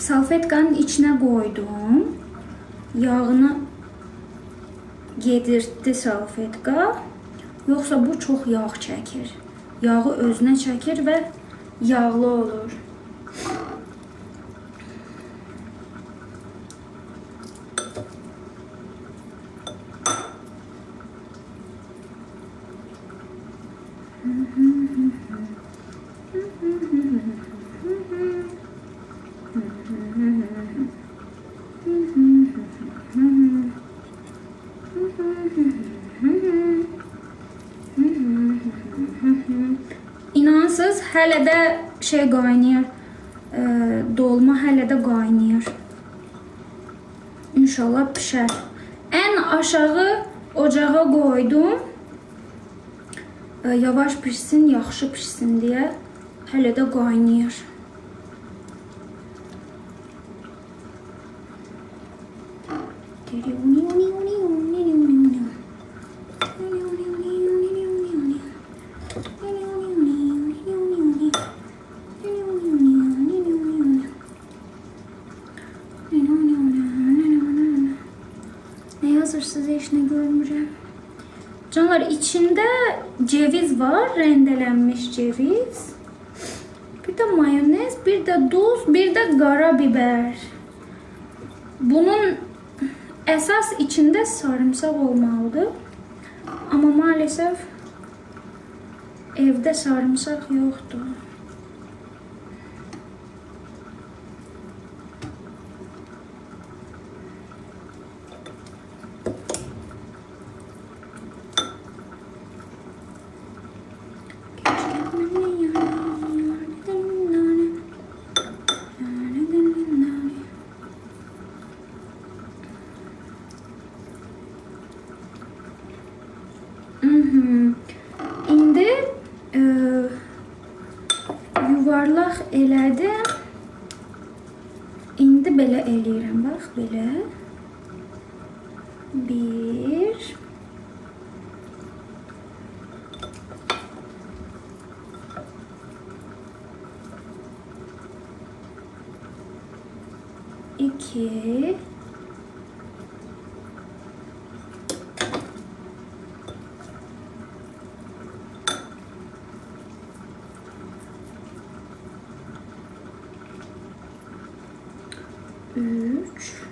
salfetkanın içine koydum. Yağını yedirtdi salfetka. Yoksa bu çok yağ çəkir. Yağı özünə çəkir və yağlı olur. Hələ də şey qaynayır. e, dolma hələ də qaynayır. İnşallah pişər. Ən aşağı ocağa qoydum. E, yavaş pişsin, yaxşı pişsin deyə hələ də qaynayır. Canlar içində ceviz var, rendelenmiş ceviz. Bir de mayonez, bir de duz, bir de qara biber. Bunun əsas içində sarımsaq olmalıdır. Amma maalesef evdə sarımsaq yoxdur. Mhm. İndi e, yuvarlaq elədim. İndi belə eləyirəm, bax, belə. Bir. İki. Üç.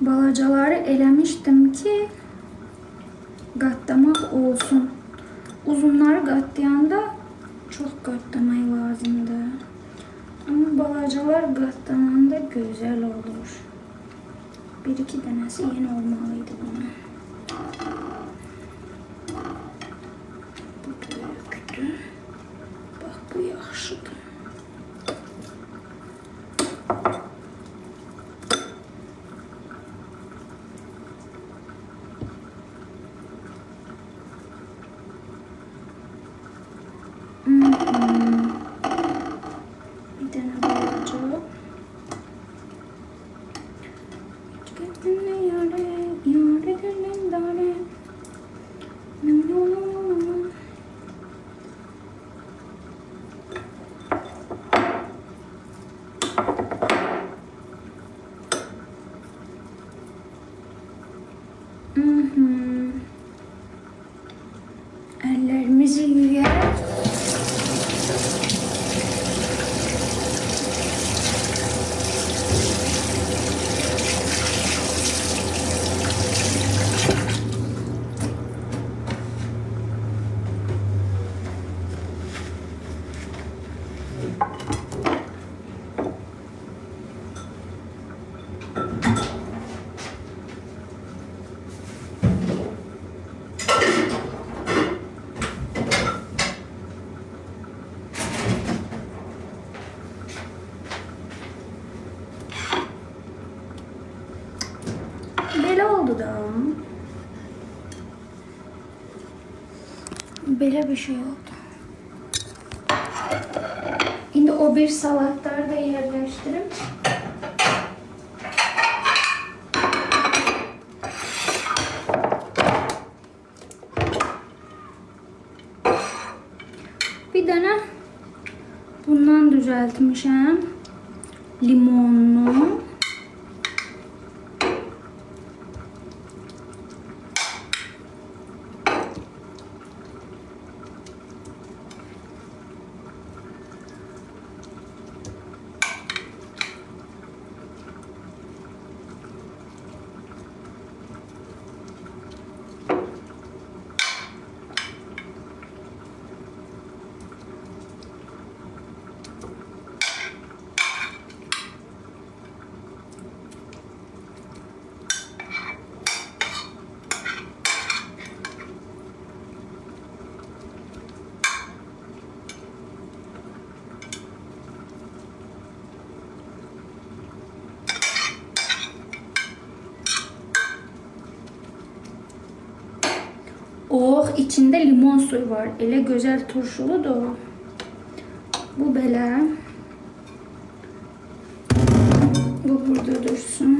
Balacaları eləmişdim ki qatlamaq olsun. Uzunları qatlayanda çox qatlamaq lazımdır. Amma balacalar qatlananda gözəl olur. Bir iki dənəsi yeni olmalıydı Belə oldu da. Bir şey oldu. İndi o bir salatları da yerləşdirim. Bir dənə bundan düzəltmişəm. Limonlu. İçində limon suyu var. Elə gözəl turşuludur. Bu belə. Bu burada dursun.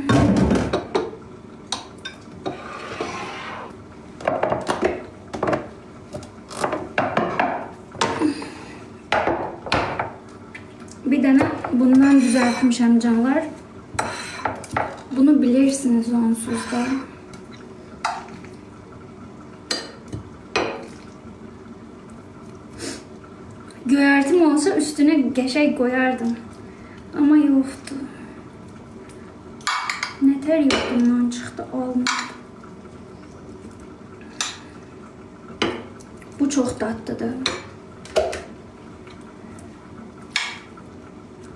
Bir dənə bundan düzəltmişəm canlar. Bunu bilirsiniz onsuz da. Göyərtim olsa üstüne geçey koyardım. Ama yoktu. Neter yoktundan çıktı olmadı. Bu çok tatlıdır.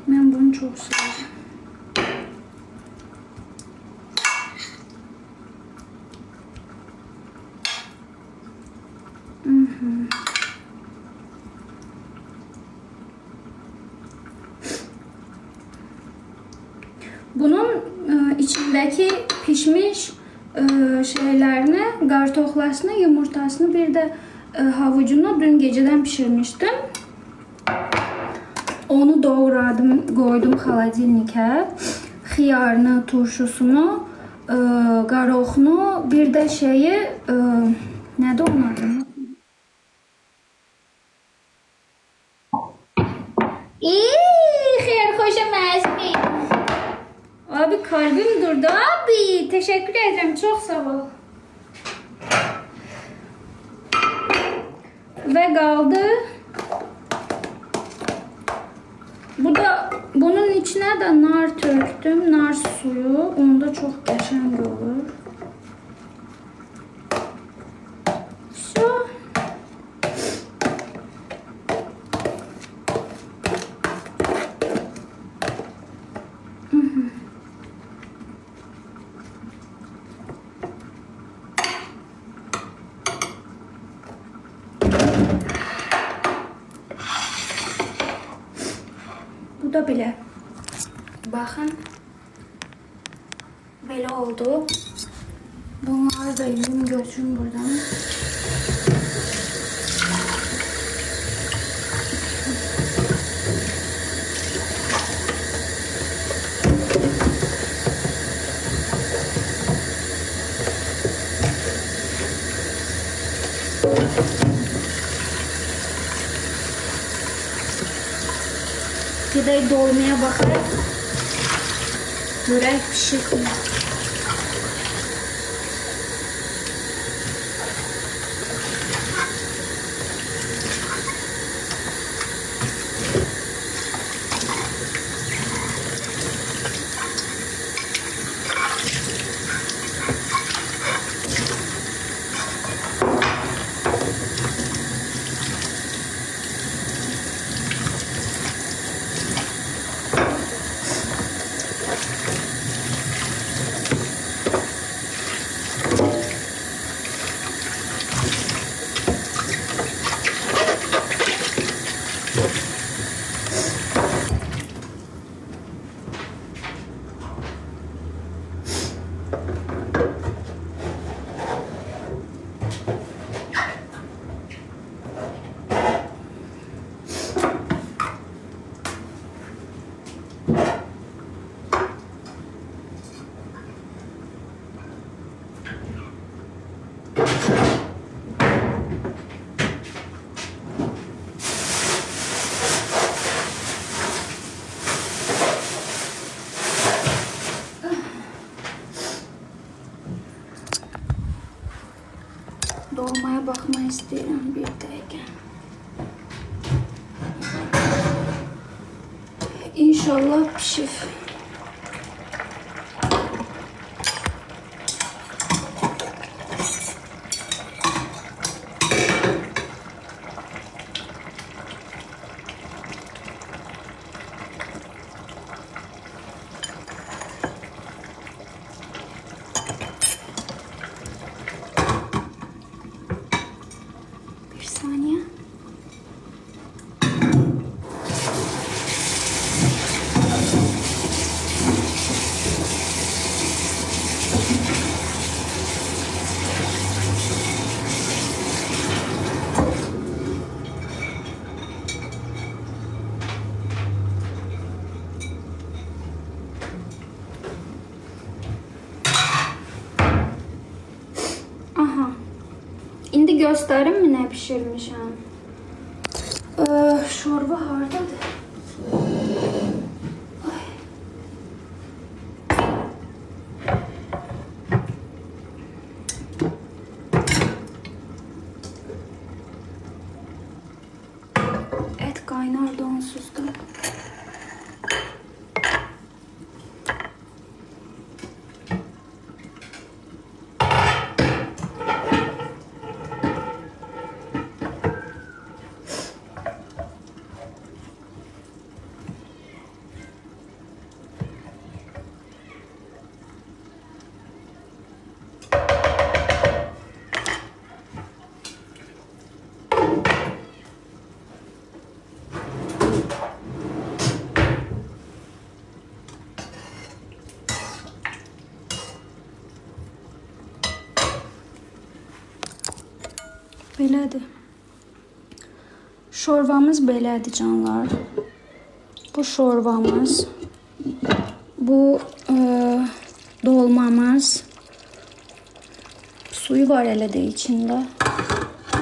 Ben bunu çok seviyorum. Bunun e, içindeki pişmiş e, şeylerini, gartoklasını, yumurtasını bir de e, havucunu dün geceden pişirmiştim. Onu doğradım, koydum xaladelnikə. Xiyarını, turşusunu, e, bir de şeyi, e, nədir onun? İyi, Abi kalbim durdu abi. Teşekkür ederim. Çok sağ ol. Ve kaldı. Bu da bunun içine de nar töktüm. Nar suyu. Onda çok geçen olur. Bu da bile. Bakın. Böyle oldu. Bunları da yiyeyim götürün buradan. Bir dolmaya bakarak börek pişirdim. dolmaya bakma istəyirəm bir dəqiqə. İnşallah pişir. Göstərim mi nə bişirmişəm? Ee, şorba hardadır? Et kaynar donsuz da. Belədir. Şorvamız belədir canlar. Bu şorvamız. Bu e, dolmamız. Suyu var elə də içində.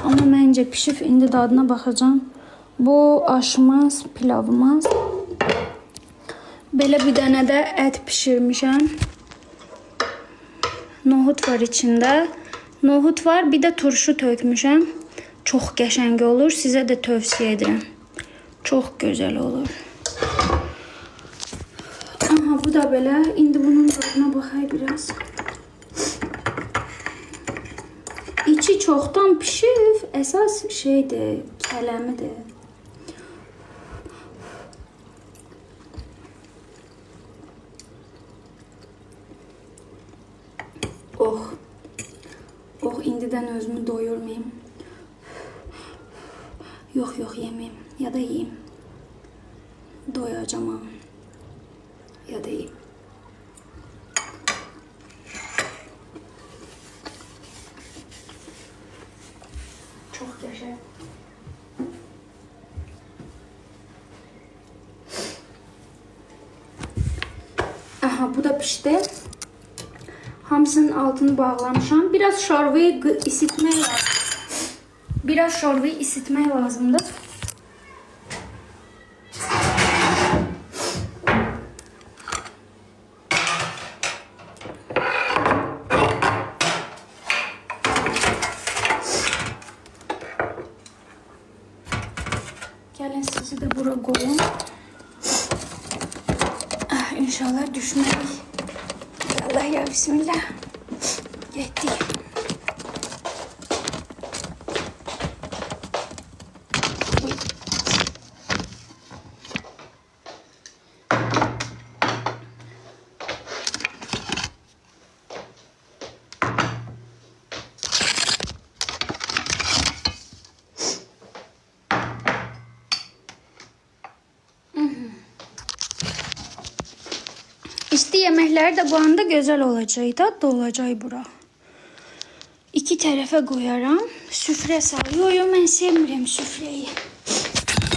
Amma məncə pişib indi dadına baxacağam. Bu aşımız, pilavımız. Belə bir dənə də ət bişirmişəm. Nohut var içində. Nohut var, bir də turşu tökmüşəm. Çox qəşəng olur. Sizə də tövsiyə edirəm. Çox gözəl olur. Aha, bu da belə. İndi bunun dadına baxay biraz. İçi çoxdan pişib. Əsas şeydir, kələmidir. İndidən özümü doyurmayayım. Yox, yox yeməyim. Ya da yeyim. Doyacağam ha. Ya da yeyim. Çox qəşəng. Aha bu da pişti. Hamısının altını bağlamışam. Biraz şorbayı isitmək lazım. Biraz şorbayı isitmək lazımdır. Gəlin sizi də bura qoyum. Ah, İnşallah düşməyik. Bismillah. Getdik. İsti yeməkləri də bu anda gözəl olacaq. Dadlı olacaq bura. İki. Süfrə sal. Yo, yo, mən sevmirəm süfrəyi.